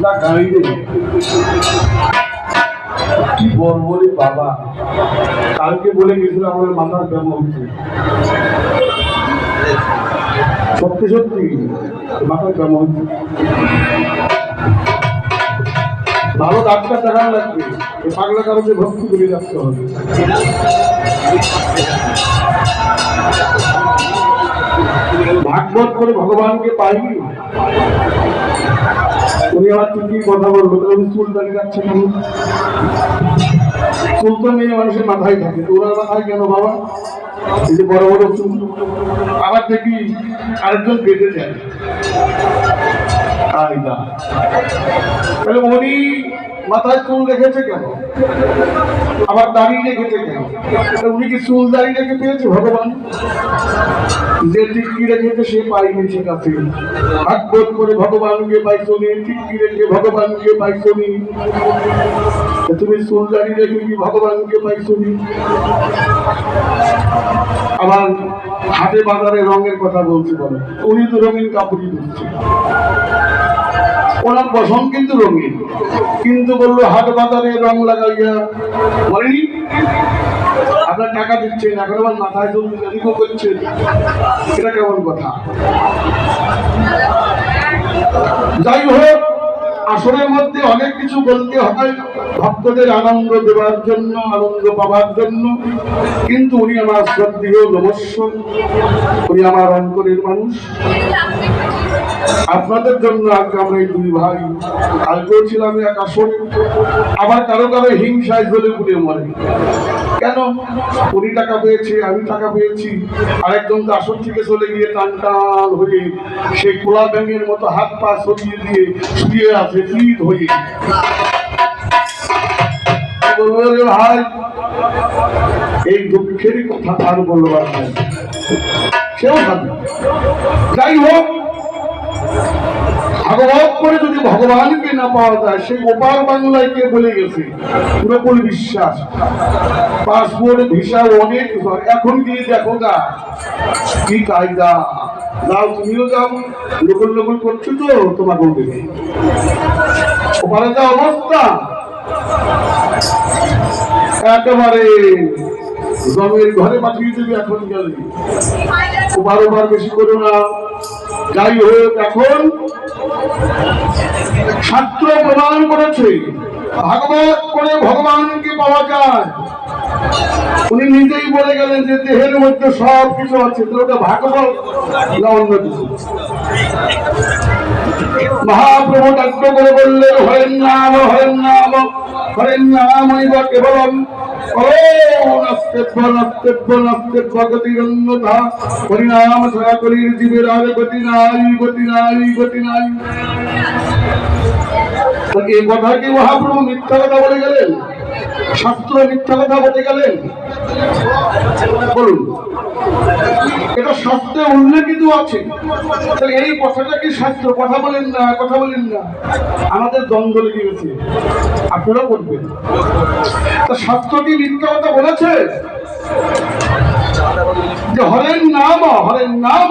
যা গাইবে কি বলব রে বাবা? কালকে বলে গেছিল আমার মাথার ব্যায়াম হচ্ছে। সত্যি সত্যি? মাথার ব্যায়াম হচ্ছে। ভালো ডাক্তার দেখানো লাগবে। পাগলা কারণে ভক্তি করে রাখতে হবে। ভাগবত করে ভগবানকে পাইনি। উনি আমার কি কথা বলব? উনি চুল দাঁড়িয়ে যাচ্ছে কেন চুল মেয়ে মানুষের মাথায় থাকে। ওনার মাথায় কেন বাবা? এই বড় বড় চুল। আবার দেখি আরেকজন বেঁধে যায় কায়দা তাহলে উনি মাথায় চুল রেখেছে কেন? আবার দাঁড়িয়ে রেখেছে কেন? উনি কি চুল দাঁড়িয়ে রেখে পেয়েছে ভগবান? যে টিকি রেখেছে সে পাইনি ঠিক আছে। ভাগবত করে ভগবানকে পাইছনি টিকি রেখে ভগবানকে পাইছনি তা তুমি চুল দাঁড়িয়ে রেখে কি ভগবানকে পাইছনি আবার হাটে বাজারে রঙের কথা বলছে বলে। উনি তো রঙিন কাপড়ই দিচ্ছে ওনার বসন কিন্তু রঙিন। কিন্তু বলল, হাট বাজারে রং লাগাইয়া বলেনি আপনার টাকা দিচ্ছেন, এখন আবার মাথায় চুল করছেন। এটা কেমন কথা? যাই হোক আসরের মধ্যে অনেক কিছু বলতে হয়। ভক্তদের আনন্দ দেওয়ার জন্য, আনন্দ পাওয়ার জন্য। কিন্তু উনি আমার শ্রদ্ধেয় নমস্য উনি আমার অন্তরের মানুষ। আপনাদের জন্য আজকে আমরা এই দুই ভাই। কালকেও ছিলাম এক আসরে। আবার কারও কারও হিংসায় জ্বলে পুড়ে মরে। কেন? উনি টাকা পেয়েছে, আমি টাকা পেয়েছি। আরেকজন তো আসর থেকে চলে গিয়ে টান টান হয়ে সেই কোলা ব্যাঙের মতো হাত পা সরিয়ে দিয়ে শুয়ে আছে। ফ্রিদ হয়ে। এই দুঃখেরই কথা আর বলবার যাই হোক, ভাগবত করে যদি ভগবানকে না পাওয়া যায়, সেই ওপার বাংলায় কে বলে গেছে? পুরোপুরি বিশ্বাস। পাসপোর্ট, ভিসা, অনেক এখন গিয়ে দেখো গা, কি কায়দা। যাও, তুমিও যাও। লোকল লোকল করছ তো তোমার বলবে ওপারে যা অবস্থা। একেবারে জমের ঘরে পাঠিয়ে দেবে এখন গেলে। ওপার ওপার বেশি করো না। যাই হোক, এখন ছাত্র প্রমাণ করেছে। ভাগবত করে ভগবানকে পাওয়া যায়। উনি নিজেই বলে গেলেন যে দেহের মধ্যে সব কিছু আছে তো ওটা ভাগবত না অন্য কিছু? মহাপ্রভু ডাক্ত করে বললেন, হরেন নাম হরেন নাম হরেন নাম কেবলম। ও নাস্তেভ্য নাস্তেভ্য নাস্তেভ্য গতিরন্যথা হরিনাম ছাড়া কলির জীবের আর গতি নাই গতি নাই গতি নাই। তো কথা কি মহাপ্রভু মিথ্যা কথা বলে গেলেন? শাস্ত্র মিথ্যা কথা বলে গেলেন? বলুন। এটা শাস্ত্রে উল্লেখিত আছে। তাহলে এই কথাটা কি শাস্ত্র? কথা বলেন না, কথা বলেন না। আমাদের দ্বন্দ্ব লেগে গেছে। আপনারা বলবেন। তা শাস্ত্র কি মিথ্যা কথা বলেছে? যে হরেন নাম হরেন নাম।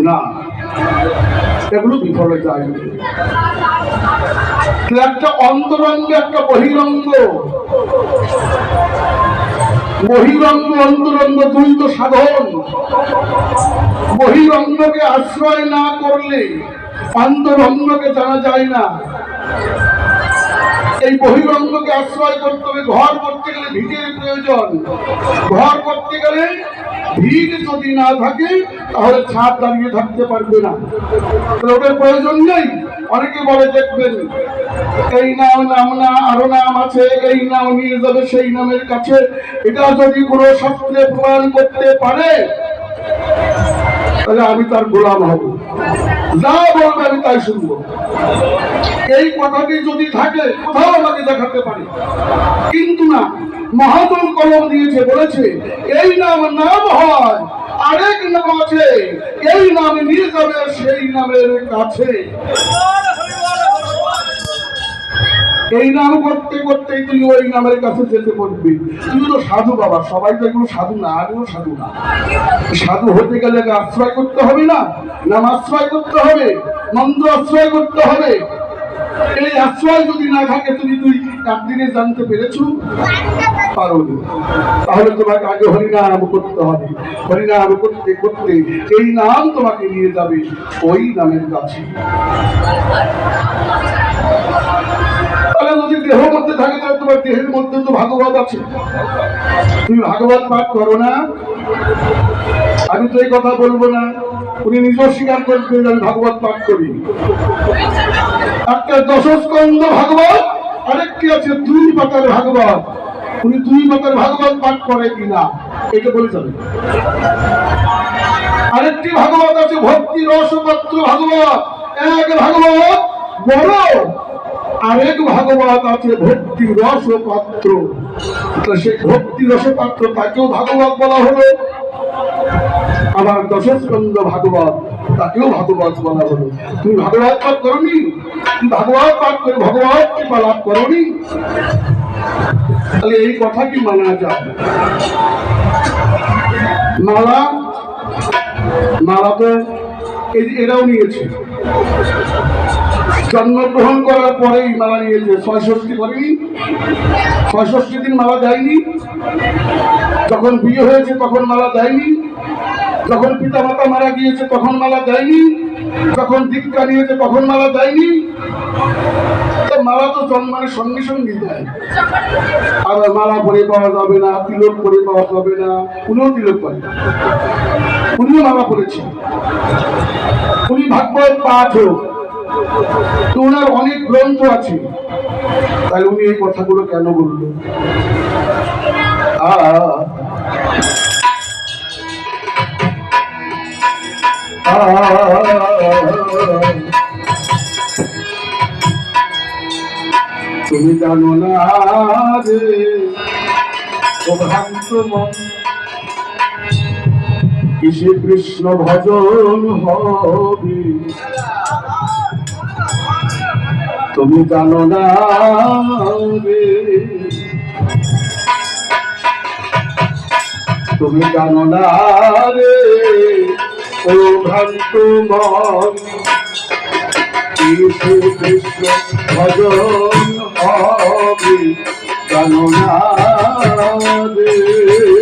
না এগুলো বিফলে যায়নি তো একটা অন্তরঙ্গ একটা বহিরঙ্গ। বহিরঙ্গ, অন্তরঙ্গ দুই তো সাধন। বহিরঙ্গকে আশ্রয় না করলে অন্তরঙ্গকে জানা যায় না। এই বহিরঙ্গকে আশ্রয় করতে হবে, ঘর করতে গেলে ভিটের প্রয়োজন। ঘর করতে গেলে ভিড় যদি না থাকে, তাহলে ছাদ দাঁড়িয়ে থাকতে পারবে না। ওটার প্রয়োজন নেই, অনেকে বলে, দেখবেন, এই নাম নাম না, আরও নাম আছে, এই নাম নিয়ে যাবে সেই নামের কাছে। এটা যদি কোনো শাস্ত্রে প্রমাণ করতে পারে, তাহলে আমি তার গোলাম হব। যা বলবে আমি তাই শুনব। এই কথাটি যদি থাকে, কোথাও আমাকে দেখাতে পারে। কিন্তু না মহাতুল কলম দিয়েছে, বলেছে, এই নাম নাম হয়, আরেক নাম আছে, এই নাম নিয়ে যাবে, সেই নামের কাছে। এই নাম করতে করতে তুমি ওই নামের কাছে যেতে পারবে তুমি তো সাধু বাবা, সবাই তো এগুলো সাধু না আমিও সাধু না। সাধু হতে গেলে আশ্রয় করতে হবে না? নাম আশ্রয় করতে হবে, মন্ত্র আশ্রয় করতে হবে। এই আশ্রয় যদি না থাকে, তুমি তুই একদিনে জানতে পেরেছ? পারোনি। তাহলে তোমাকে আগে হরিনাম করতে হবে। হরিনাম করতে করতে এই নাম তোমাকে নিয়ে যাবে ওই নামের কাছে। দেহ মধ্যে থাকে, তাহলে তোমার দেহের মধ্যে তো ভাগবত আছে। তুমি ভাগবত পাঠ করো না। আমি তো এই কথা বলব না। উনি নিজেও স্বীকার করবেন আমি ভাগবত পাঠ করি। একটা দশস্কন্দ ভাগবত, আরেকটি আছে দুই পাতার ভাগবত। উনি দুই পাতার ভাগবত পাঠ করে কিনা, এটা বলে যাবে। আরেকটি ভাগবত আছে ভক্তি রসপত্র ভাগবত। এক ভাগবত বড় আরেক ভাগবত আছে ভক্তি রস পাত্র সেই ভক্তি রস পাত্র তাকেও ভাগবত বলা হলো। আবার দশস্কন্দ ভাগবত তাকেও ভাগবত বলা হলো। তুমি ভাগবত পাঠ তুমি ভাগবত পাঠ করে ভগবত কৃপা লাভ করনি? তাহলে এই কথা কি মানা যায়? মালা? মালা তো এরাও নিয়েছে। জন্মগ্রহণ করার পরেই মালা নিয়েছে ছয়ষষ্ঠী করেনি ছয়ষষ্ঠী দিন মালা দেয়নি। যখন বিয়ে হয়েছে তখন মালা দেয়নি। যখন পিতা মাতা মারা গিয়েছে তখন মালা দেয়নি। যখন দীক্ষা নিয়েছে তখন মালা দেয়নি। মালা তো জন্মানের সঙ্গে সঙ্গে দেয়। আর মালা পরে পাওয়া যাবে না, তিলক পরে পাওয়া যাবে না উনিও তিলক করে উনিও মালা পড়েছেন উনি ভাগ্য ভাগবত পাঠক তো ওনার অনেক গ্রন্থ আছে। তাহলে উনি এই কথাগুলো কেন বললেন? তুমি জানো না রে ভ্রান্ত মন। কিসে কৃষ্ণ ভজন হবে? তুমি জানো না রে। তুমি জানো না রে। ও ভ্রান্ত মন কৃষ্ণ ভজন হবে, জানো না রে।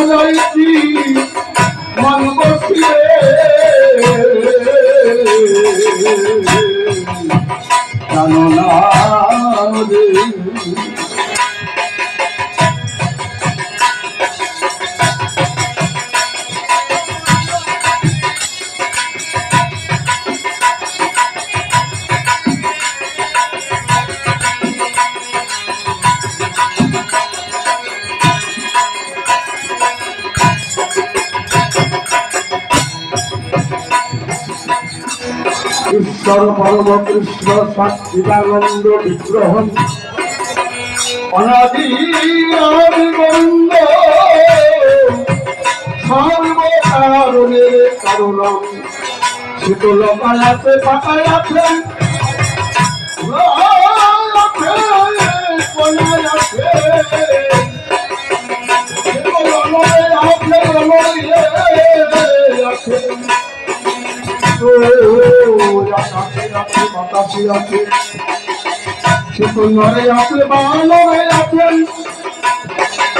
বুঝাইছি মন বসিয়ে। জানো ঈশ্বর পরম কৃষ্ণ সচ্চিদানন্দ বিগ্রহ। অনাদি সর্বকারণের কারণ শীতল পায়াতে পাকায়াতে আছে বালরে আছেন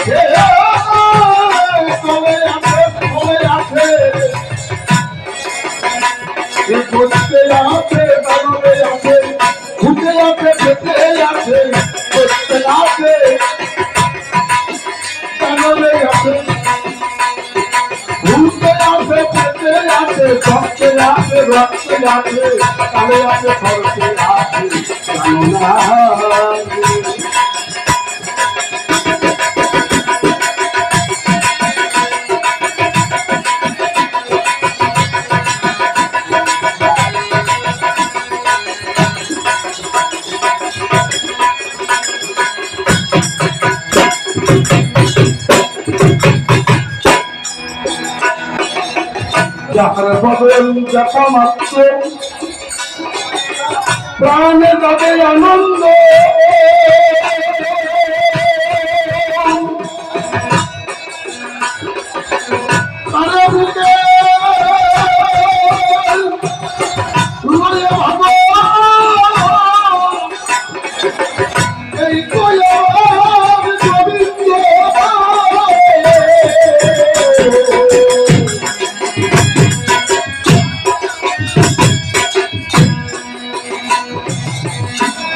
তবে আছে তবে আছে কালে আছে খরচে আছে যাহার বদল দেখা মাত্র প্রাণে তবে আনন্দ।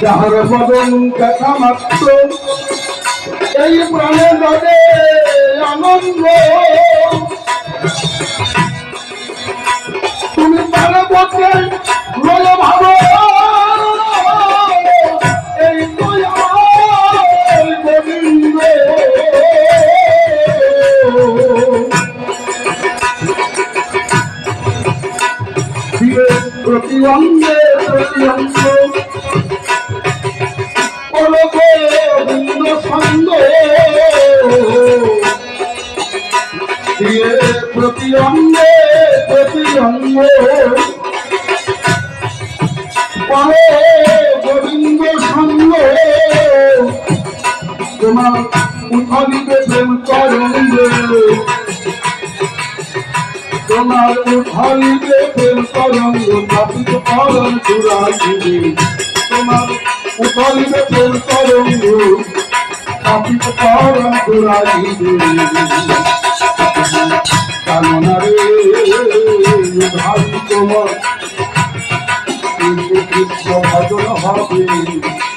যাহার বদন দেখা মাত্র এই প্রাণে ধরে আনন্দ তুমি পারে বলতে রয়ে প্রতি অঙ্গে প্রতি অঙ্গ কৃষ্ণ ভজন হবে।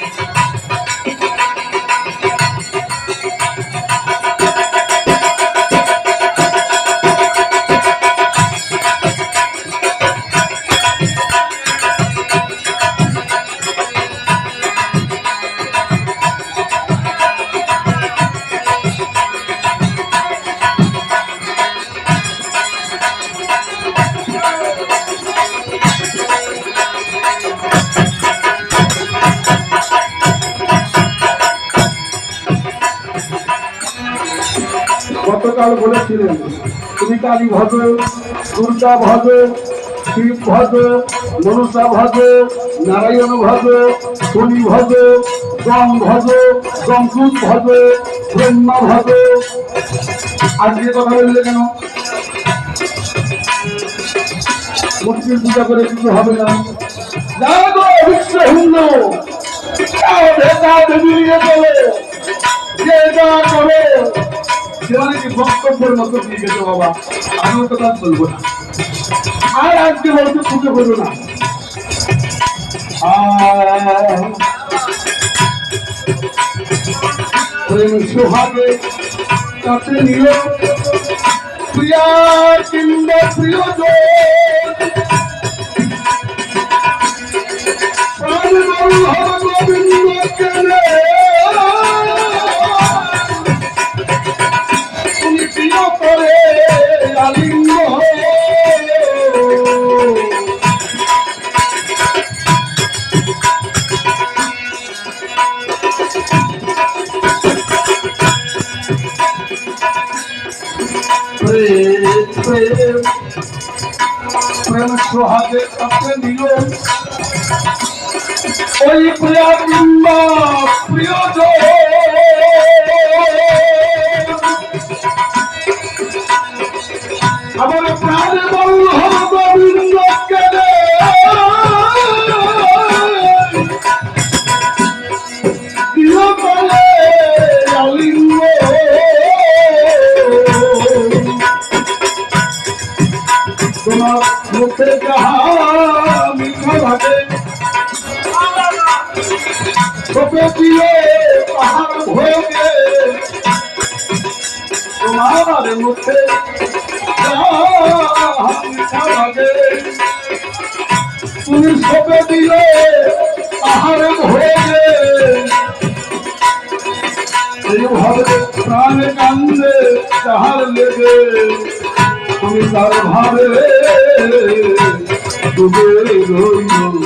কালী ভজ দুর্গা ভজ শিব ভজ মনসা ভজ নারায়ণ ভজ শনি ভজ গম ভজ গমসুদ ভজ ব্রহ্মা ভজ আজকে কথা বললে কেন? মূর্তির পূজা করে কিছু হবে না। বিশ্ব হিন্দু সেখানে বক্তব্যের মতো দিয়ে গেছে বাবা। আমি তো কাজ বলব না। আর আজকে বলতে পুজো করো না। প্রেম সোহাগে কাছে নিল প্রিয়া কিংবা প্রিয় সোহাগে সাথে নিল ওই প্রিয় কিংবা ডুবে রইল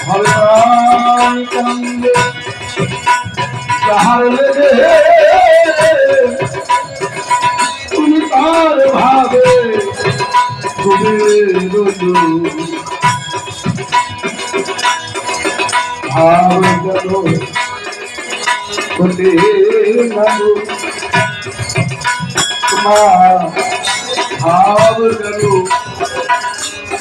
প্রাণ কান্দে তাহার লেগে তুমি তার ভাবে ডুবে তোমার ভাব গেল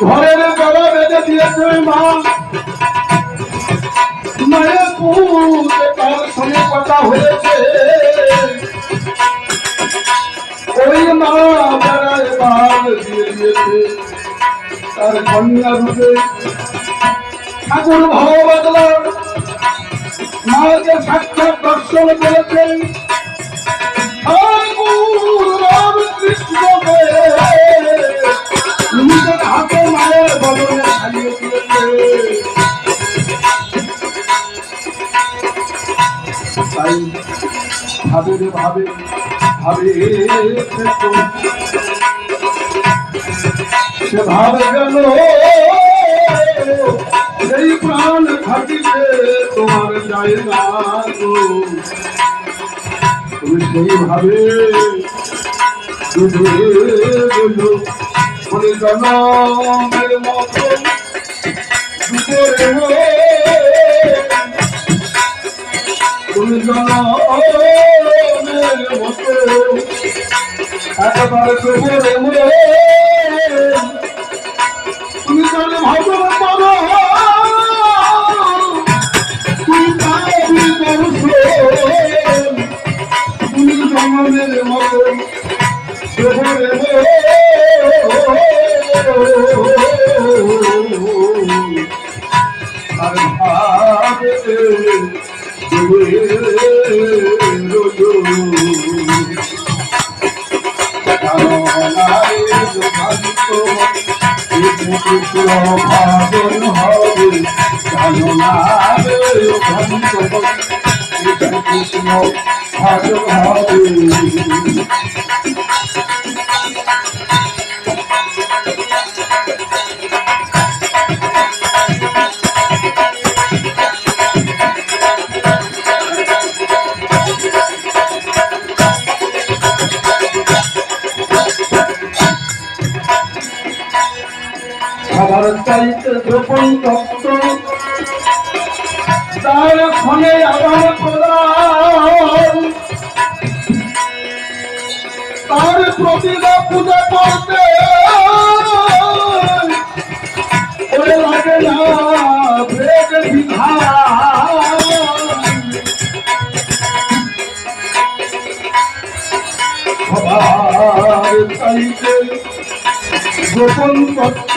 ঘরের বেলা বেঁধে দিয়েছে মা। মায়ের পুতে তার সঙ্গে কথা হয়েছে। ওই মা বেড়ায় বাঘ দিয়ে দিয়েছে। তার কন্যা রূপে ঠাকুর ভগবতলার মাকে সাক্ষাৎ দর্শন করেছেন ঠাকুর রামকৃষ্ণকে ভাবে রে ভাবে ভাবে। সে ভাবে গেল এই প্রাণ থাকিতে তোমার যায় না তুমি সেইভাবে ডুবে গেল মতো একেবারে তুমি তাহলে ভাবনা ভাজন হবে জানো না কৃষ্ণ ভাজন হবে গোপন তত্ত্ব তার ক্ষণে আবার প্রদান তার প্রতিভা পূজা করতে গোপন তত্ত্ব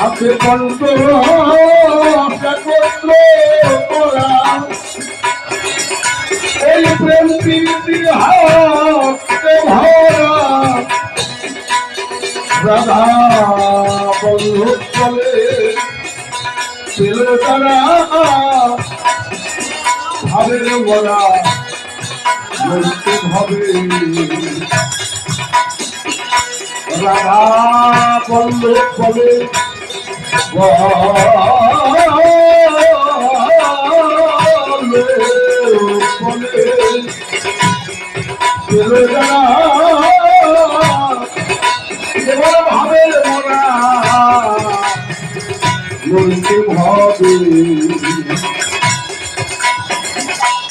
আছে কণ্ঠ এই প্রেম প্রীতির রাধা বন্ধু বলে ছিল তারা ভাবের মরা। মরতে হবে রাধা বন্ধু বলে মরতে হবে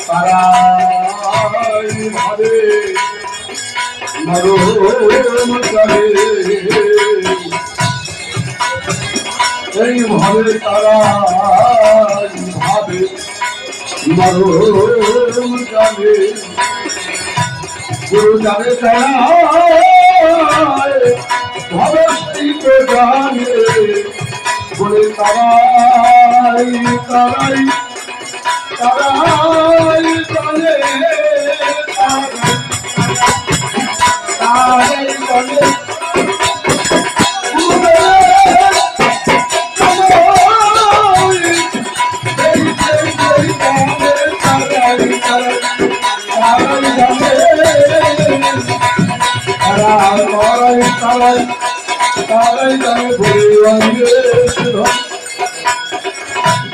তারাই ভাবে মরণ করে এই ভাবে তারা ভাবে মরণ জানে। জানে তারা ভাবে শিব জানে। বলে তারাই তারাই তারাই তারাই।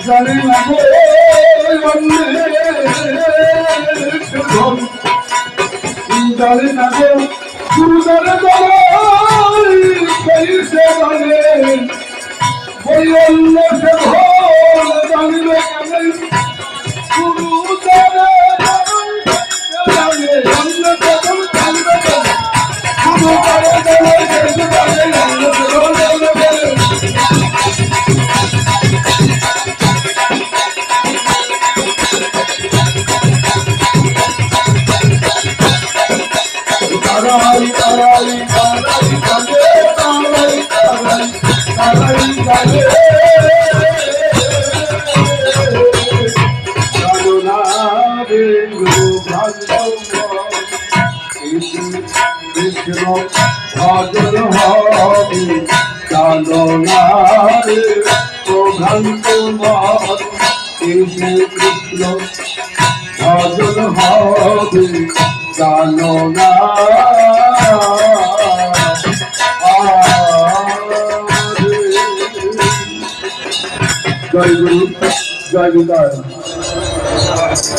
জানি না জানি না গো জানে ওই অন্য সে ভজন হবে জানো না। জয় গুরু জয় বিদায়